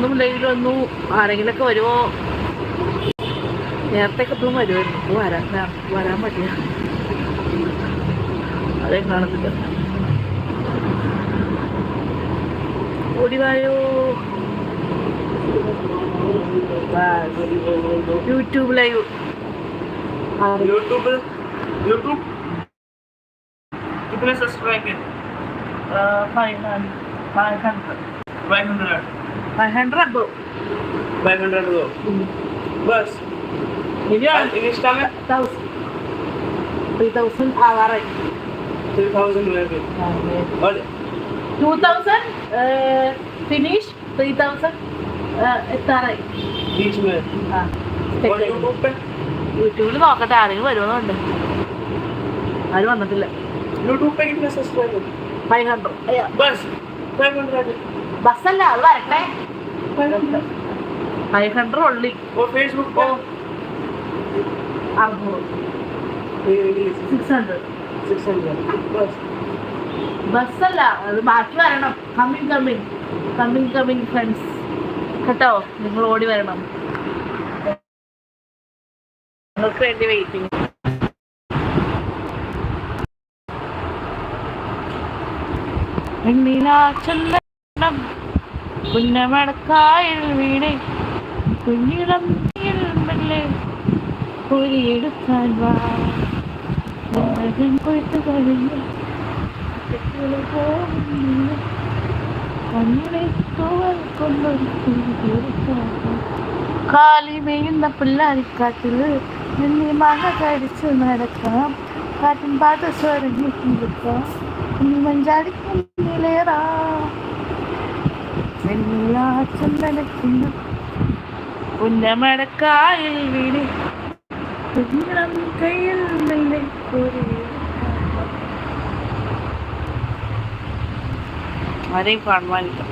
ഒന്നും ഇല്ലെങ്കിലൊന്നും ആരെങ്കിലൊക്കെ വരുമോ നേരത്തെയൊക്കെ എപ്പോഴും വരുമായിരുന്നു ഇപ്പൊ വരാൻ വരാൻ പറ്റില്ല അതേ കാണത്തില്ല ഓടിവായോ യൂട്യൂബ് ലൈവ് यूट्यूब यूट्यूब कितने subscriber five hundred five hundred five hundred five hundred five hundred दो बस इंस्टा में thousand three thousand ആവാറായി three thousand में भी और two thousand finish three thousand എത്താറായി बीच में ആ और यूट्यूब पे യൂട്യൂബിൽ നോക്കട്ടെ ആരെങ്കിലും വരുമെന്നുണ്ട് ആരും വന്നിട്ടില്ല यूट्यूब पे कितने सब्सक्राइबर ഫൈവ് ഹൺഡ്രഡ് बस फाइव हंड्रेड ബസ്സല്ല അത് വരട്ടെ. ഫൈവ് ഹൺഡ്രഡ് ഉള്ളി. ഫേസ്ബുക്ക് സിക്സ് ബസ്സല്ല അത് ബാക്കി വരണം. Coming coming coming coming friends കേട്ടോ? നിങ്ങൾ ഓടി വരണം. നിങ്ങൾക്ക് വേണ്ടി വെയിറ്റിംഗ് ചെന്ന പുന്നമടക്കായൽ വീണേ കുഞ്ഞിളം മെല്ലെ പൊരിയെടുക്കാൻ വാ കൊയ്ത്ത് കഴിഞ്ഞു പോകുന്നു. തീർക്കാം. കാലി മേയുന്ന പിള്ളാരിക്കാട്ടിൽ നിന്നെ മഴ കടിച്ചു നടക്കാം കാറ്റിൻ പാട്ട് സ്വരങ്ങി കൊടുക്കാം നീ മഞ്ചാടിക്കുന്നിലേറാ ചന്ദനക്കുന്ന പുന്നമടക്കായിൽ വീട് കുഞ്ഞം കയ്യിൽ മെല്ലെ കോരി ആരെയും കാണുവാനില്ല.